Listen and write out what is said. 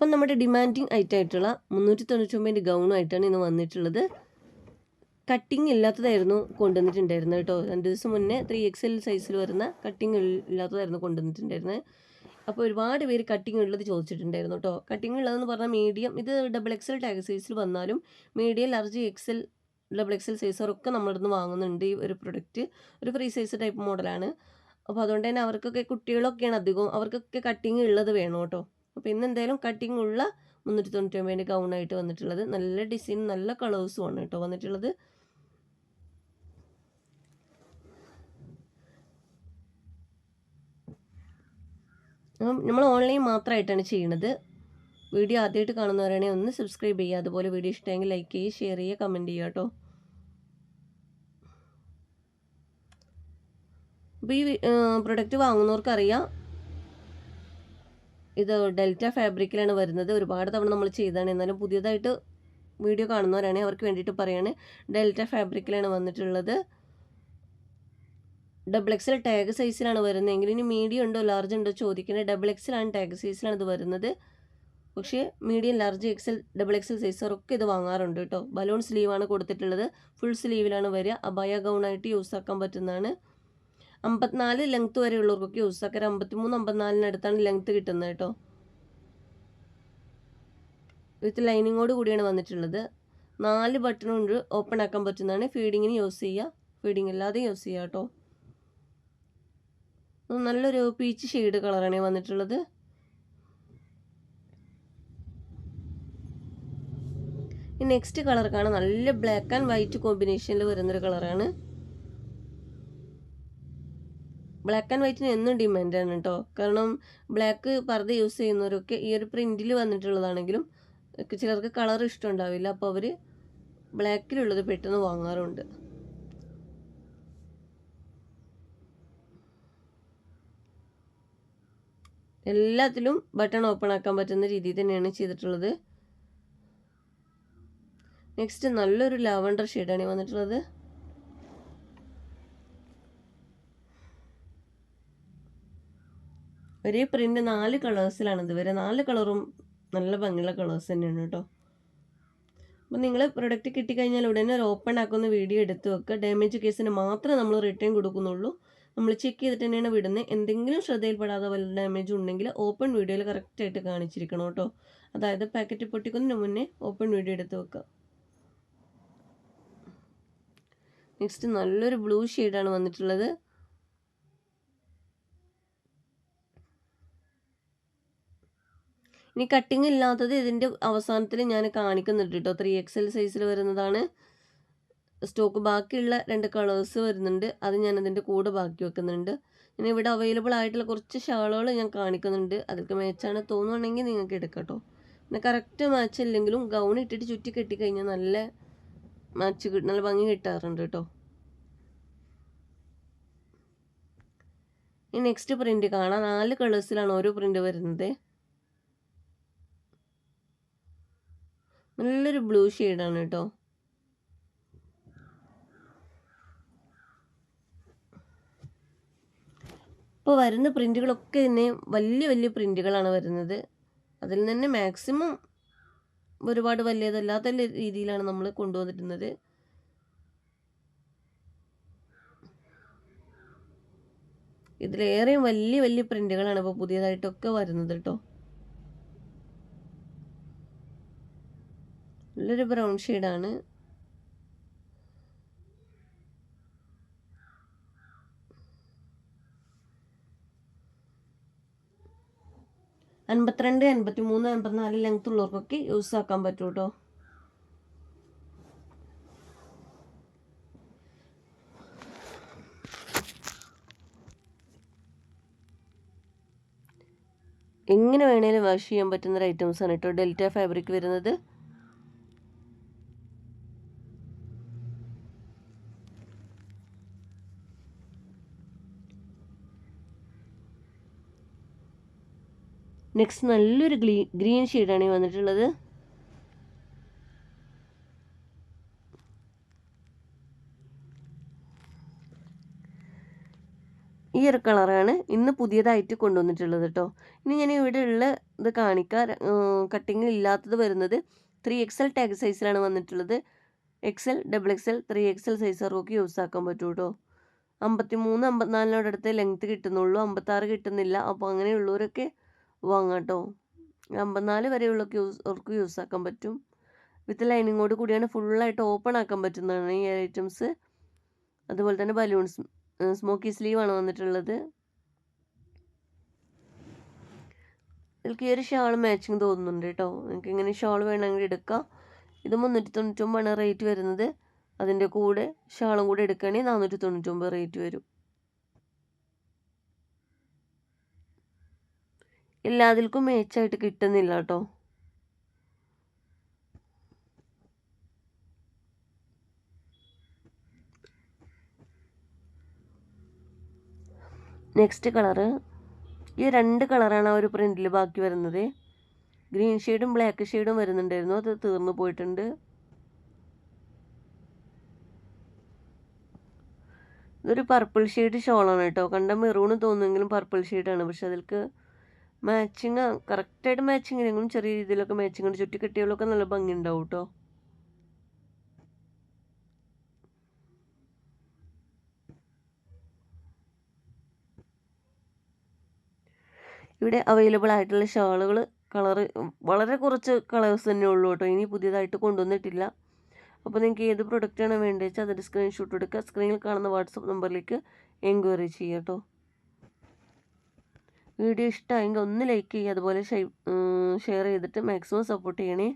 അപ്പം നമ്മുടെ demanding item ആയിട്ടുള്ള മുന്നൂറ്റി തൊണ്ണൂറ്റൊമ്പതിന്റെ ഗൗണായിട്ടാണ് ഇന്ന് വന്നിട്ടുള്ളത്. കട്ടിങ് ഇല്ലാത്തതായിരുന്നു കൊണ്ടുവന്നിട്ടുണ്ടായിരുന്നത് കേട്ടോ. രണ്ട് ദിവസം മുന്നേ ത്രീ എക്സ് എൽ സൈസിൽ വരുന്ന കട്ടിങ് ഇല്ലാത്തതായിരുന്നു കൊണ്ടുവന്നിട്ടുണ്ടായിരുന്നത്. അപ്പോൾ ഒരുപാട് പേര് കട്ടിങ് ഉള്ളത് ചോദിച്ചിട്ടുണ്ടായിരുന്നു കേട്ടോ. കട്ടിങ് ഉള്ളതെന്ന് പറഞ്ഞാൽ മീഡിയം ഇത് ഡബിൾ എക്സ് എൽ ടാഗ് സൈസിൽ വന്നാലും medium large X L double X L സൈസറൊക്കെ നമ്മുടെ അടുത്ത് വാങ്ങുന്നുണ്ട് ഈ ഒരു പ്രൊഡക്റ്റ് ഒരു ഫ്രീ സൈസ് ടൈപ്പ് മോഡലാണ് അപ്പോൾ അതുകൊണ്ട് തന്നെ അവർക്കൊക്കെ കുട്ടികളൊക്കെയാണ് അധികം അവർക്കൊക്കെ കട്ടിങ് ഉള്ളത് വേണം കേട്ടോ. അപ്പോൾ ഇന്ന് എന്തായാലും കട്ടിങ് ഉള്ള മുന്നൂറ്റി തൊണ്ണൂറ്റി ഒമ്പതിന്റെ ഗൗണായിട്ട് വന്നിട്ടുള്ളത്. നല്ല ഡിസൈൻ നല്ല കളേഴ്സും ആണ് കേട്ടോ വന്നിട്ടുള്ളത്. നമ്മൾ ഓൺലൈൻ മാത്രമായിട്ടാണ് ചെയ്യുന്നത് വീഡിയോ ആദ്യമായിട്ട് കാണുന്നവരാണെങ്കിൽ ഒന്ന് സബ്സ്ക്രൈബ് ചെയ്യുക. അതുപോലെ വീഡിയോ ഇഷ്ടമെങ്കിൽ ലൈക്ക് ചെയ്യുക ഷെയർ ചെയ്യുക കമന്റ് ചെയ്യുക കേട്ടോ. അപ്പോൾ ഈ പ്രൊഡക്റ്റ് വാങ്ങുന്നവർക്കറിയാം. ഇത് ഡെൽറ്റ ഫാബ്രിക്കിലാണ് വരുന്നത്. ഒരുപാട് തവണ നമ്മൾ ചെയ്താണ് എന്നാലും പുതിയതായിട്ട് വീഡിയോ കാണുന്നവരാണെങ്കിൽ അവർക്ക് വേണ്ടിയിട്ട് പറയാണ്. ഡെൽറ്റ ഫാബ്രിക്കിലാണ് വന്നിട്ടുള്ളത്. ഡബിൾ എക്സൽ ടാഗ് സൈസിലാണ് വരുന്നതെങ്കിൽ ഇനി മീഡിയം ഉണ്ടോ ലാർജ് ഉണ്ടോ ചോദിക്കുന്നത് ഡബിൾ എക്സലാണ് ടാഗ് സൈസിലാണ് ഇത് വരുന്നത്. പക്ഷേ medium large XL double XL സൈസറൊക്കെ ഇത് വാങ്ങാറുണ്ട് കേട്ടോ. ബലൂൺ സ്ലീവാണ് കൊടുത്തിട്ടുള്ളത്. ഫുൾ സ്ലീവിലാണ് വരിക. അബായ ഗൗണായിട്ട് യൂസ് ആക്കാൻ പറ്റുന്നതാണ്. അമ്പത്തിനാല് ലെങ്ത് വരെ ഉള്ളവർക്കൊക്കെ യൂസ് ആക്കാൻ അമ്പത്തിമൂന്ന് അമ്പത്തിനാലിനടുത്താണ് ലെങ്ത് കിട്ടുന്നത് കേട്ടോ. വിത്ത് ലൈനിങ്ങോട് കൂടിയാണ് വന്നിട്ടുള്ളത്. നാല് ബട്ടൺ കൊണ്ട് ഓപ്പൺ ആക്കാൻ പറ്റുന്നതാണ്. ഫീഡിങ്ങിന് യൂസ് ചെയ്യുക ഫീഡിങ് അല്ലാതെ യൂസ് ചെയ്യുക കേട്ടോ. നല്ലൊരു പീച്ച് ഷെയ്ഡ് കളറാണ് വന്നിട്ടുള്ളത്. നെക്സ്റ്റ് കളർ കാണാം നല്ല ബ്ലാക്ക് ആൻഡ് വൈറ്റ് കോമ്പിനേഷനിൽ വരുന്നൊരു കളറാണ് ബ്ലാക്ക് ആൻഡ് വൈറ്റിന് എന്നും ഡിമാൻഡാണ് കേട്ടോ കാരണം ബ്ലാക്ക് പർദ്ദ യൂസ് ചെയ്യുന്നവരൊക്കെ ഈ ഒരു പ്രിന്റിൽ വന്നിട്ടുള്ളതാണെങ്കിലും ചിലർക്ക് കളർ ഇഷ്ടമുണ്ടാവില്ല. അപ്പോൾ അവർ ബ്ലാക്കിലുള്ളത് പെട്ടെന്ന് വാങ്ങാറുണ്ട്. എല്ലാത്തിലും ബട്ടൺ ഓപ്പൺ ആക്കാൻ പറ്റുന്ന രീതിയിൽ തന്നെയാണ് ചെയ്തിട്ടുള്ളത്. നെക്സ്റ്റ് നല്ലൊരു ലാവണ്ടർ ഷെയ്ഡാണ് വന്നിട്ടുള്ളത്. ഒരേ പ്രിന്റ് നാല് കളേഴ്സിലാണ് ഇതുവരെ നാല് കളറും നല്ല ഭംഗിയുള്ള കളേഴ്സ് തന്നെയാണ് കേട്ടോ അപ്പം നിങ്ങൾ പ്രൊഡക്റ്റ് കിട്ടിക്കഴിഞ്ഞാൽ ഉടനെ ഒരു ഓപ്പൺ ആക്കുന്ന വീഡിയോ എടുത്ത് വെക്കുക. ഡാമേജ് കേസിന് മാത്രമേ നമ്മൾ റിട്ടേൺ കൊടുക്കുന്നുള്ളൂ. നമ്മൾ ചെക്ക് ചെയ്തിട്ട് തന്നെയാണ് വിടുന്നത്. എന്തെങ്കിലും ശ്രദ്ധയിൽപ്പെടാതെ വല്ല ഡാമേജ് ഉണ്ടെങ്കിൽ ഓപ്പൺ വീഡിയോയിൽ കറക്റ്റായിട്ട് കാണിച്ചിരിക്കണം കേട്ടോ അതായത് പാക്കറ്റ് പൊട്ടിക്കുന്നതിന് മുന്നേ ഓപ്പൺ വീഡിയോ എടുത്ത് വെക്കുക. നെക്സ്റ്റ് നല്ലൊരു ബ്ലൂ ഷെയ്ഡാണ് വന്നിട്ടുള്ളത്. ഇനി കട്ടിങ് ഇല്ലാത്തത് ഇതിന്റെ അവസാനത്തിൽ ഞാൻ കാണിക്കുന്നുണ്ട് കേട്ടോ ത്രീ എക്സ് എൽ സൈസിൽ വരുന്നതാണ്. സ്റ്റോക്ക് ബാക്കിയുള്ള രണ്ട് കളേഴ്സ് വരുന്നുണ്ട്. അത് ഞാൻ അതിന്റെ കൂടെ ബാക്കി വെക്കുന്നുണ്ട്. ഇനി ഇവിടെ അവൈലബിൾ ആയിട്ടുള്ള കുറച്ച് ഷാളുകൾ ഞാൻ കാണിക്കുന്നുണ്ട്. അതൊക്കെ മാച്ചാണ് തോന്നുകയാണെങ്കിൽ നിങ്ങൾക്ക് എടുക്കാം പിന്നെ കറക്റ്റ് മാച്ച് ഇല്ലെങ്കിലും ഗൗൺ ഇട്ടിട്ട് ചുറ്റി കെട്ടിക്കഴിഞ്ഞാൽ നല്ല മാച്ച് നല്ല ഭംഗി കിട്ടാറുണ്ട് കേട്ടോ ഈ നെക്സ്റ്റ് പ്രിന്റ് കാണാം. നാല് കളേഴ്സിലാണ് ഓരോ പ്രിന്റ് വരുന്നത് നല്ലൊരു ബ്ലൂ ഷെയ്ഡാണ് കേട്ടോ ഇപ്പോൾ വരുന്ന പ്രിന്റുകളൊക്കെ തന്നെ വലിയ വലിയ പ്രിന്റുകളാണ് വരുന്നത്. അതിൽ തന്നെ മാക്സിമം ഒരുപാട് വലിയതല്ലാത്ത രീതിയിലാണ് നമ്മൾ കൊണ്ടുവന്നിരുന്നത്. ഇതിലേറെയും വലിയ വലിയ പ്രിന്റുകളാണ് ഇപ്പോൾ പുതിയതായിട്ടൊക്കെ വരുന്നത് കേട്ടോ നല്ലൊരു ബ്രൗൺ ഷെയ്ഡാണ് അൻപത്തിരണ്ട് അൻപത്തി മൂന്ന് അൻപത്തിനാല് ലെങ്ത് ഉള്ളവർക്കൊക്കെ യൂസ് ആക്കാൻ പറ്റും കേട്ടോ എങ്ങനെ വേണേലും വാഷ് ചെയ്യാൻ പറ്റുന്ന ഒരു ഐറ്റംസ് ആണ് കേട്ടോ ഡെൽറ്റ ഫാബ്രിക് വരുന്നത്. നെക്സ്റ്റ് നല്ലൊരു ഗ്രീ ഗ്രീൻ ഷെയ്ഡാണ് ഈ വന്നിട്ടുള്ളത്. ഈ ഒരു കളറാണ് ഇന്ന് പുതിയതായിട്ട് കൊണ്ടുവന്നിട്ടുള്ളത് കേട്ടോ ഇനി ഞാൻ ഇവിടെ ഉള്ള ഇത് കാണിക്കാം. കട്ടിങ് ഇല്ലാത്തത് വരുന്നത് ത്രീ എക്സ് എൽ ടാഗ് സൈസിലാണ് വന്നിട്ടുള്ളത്. X L double X L three X L സൈസുകാർക്ക് use ആക്കാൻ പറ്റൂ കേട്ടോ അമ്പത്തി മൂന്ന് അമ്പത്തിനാലിനോടടുത്ത് ലെങ്ത്ത് കിട്ടുന്നുള്ളൂ. അമ്പത്താറ് കിട്ടുന്നില്ല. അപ്പോൾ അങ്ങനെയുള്ളവരൊക്കെ വാങ്ങാം കേട്ടോ അമ്പത്തിനാല് വരെയുള്ളൊക്കെ യൂസ് അവർക്ക് യൂസ് ആക്കാൻ പറ്റും. വിത്ത് ലൈനിങ്ങോട് കൂടിയാണ് ഫുള്ളായിട്ട് ഓപ്പൺ ആക്കാൻ പറ്റുന്നതാണ് ഈ ഐറ്റംസ്. അതുപോലെ തന്നെ ബലൂൺസ് സ്മോക്കി സ്ലീവാണ് വന്നിട്ടുള്ളത്. ഇതിൽക്ക് ഈ ഒരു ഷാൾ മാച്ചിങ് തോന്നുന്നുണ്ട് കേട്ടോ. നിങ്ങൾക്ക് ഇങ്ങനെ ഷാൾ വേണമെങ്കിൽ എടുക്കാം. ഇത് മുന്നൂറ്റി തൊണ്ണൂറ്റൊമ്പതാണ് റേറ്റ് വരുന്നത്. അതിന്റെ കൂടെ ഷാളും കൂടെ എടുക്കുകയാണെങ്കിൽ നാനൂറ്റി തൊണ്ണൂറ്റൊമ്പത് റേറ്റ് വരും. എല്ലാതിൽക്കും മേച്ചായിട്ട് കിട്ടുന്നില്ല കേട്ടോ നെക്സ്റ്റ് കളറ് ഈ രണ്ട് കളറാണ് ആ ഒരു പ്രിന്റിൽ ബാക്കി വരുന്നത്. ഗ്രീൻ ഷെയ്ഡും ബ്ലാക്ക് ഷെയ്ഡും വരുന്നുണ്ടായിരുന്നു. അത് തീർന്നു പോയിട്ടുണ്ട്. ഇതൊരു പർപ്പിൾ ഷെയ്ഡ് ഷോളാണ് കേട്ടോ. കണ്ട മെറൂണ് തോന്നുമെങ്കിലും പർപ്പിൾ ഷെയ്ഡാണ് പക്ഷെ അതിൽക്ക് മാച്ചിങ് കറക്റ്റായിട്ട് മാച്ചിങ് ഇല്ലെങ്കിലും ചെറിയ രീതിയിലൊക്കെ മാച്ചിങ് ഉണ്ട് ചുറ്റി കെട്ടികളൊക്കെ നല്ല ഭംഗി ഉണ്ടാവും കേട്ടോ ഇവിടെ അവൈലബിൾ ആയിട്ടുള്ള ഷാളുകൾ കളറ് വളരെ കുറച്ച് കളേഴ്സ് തന്നെ ഉള്ളൂ കേട്ടോ ഇനി പുതിയതായിട്ട് കൊണ്ടുവന്നിട്ടില്ല. അപ്പോൾ നിങ്ങൾക്ക് ഏത് പ്രൊഡക്റ്റാണ് വേണ്ടത് വെച്ചാൽ അതിന്റെ സ്ക്രീൻഷോട്ട് എടുക്കുക. സ്ക്രീനിൽ കാണുന്ന വാട്സപ്പ് നമ്പറിലേക്ക് എൻക്വയറി ചെയ്യാം കേട്ടോ വീഡിയോ ഇഷ്ടമായെങ്കിൽ ഒന്ന് ലൈക്ക് ചെയ്യുക. അതുപോലെ ഷെയർ ചെയ്തിട്ട് മാക്സിമം സപ്പോർട്ട് ചെയ്യണേ.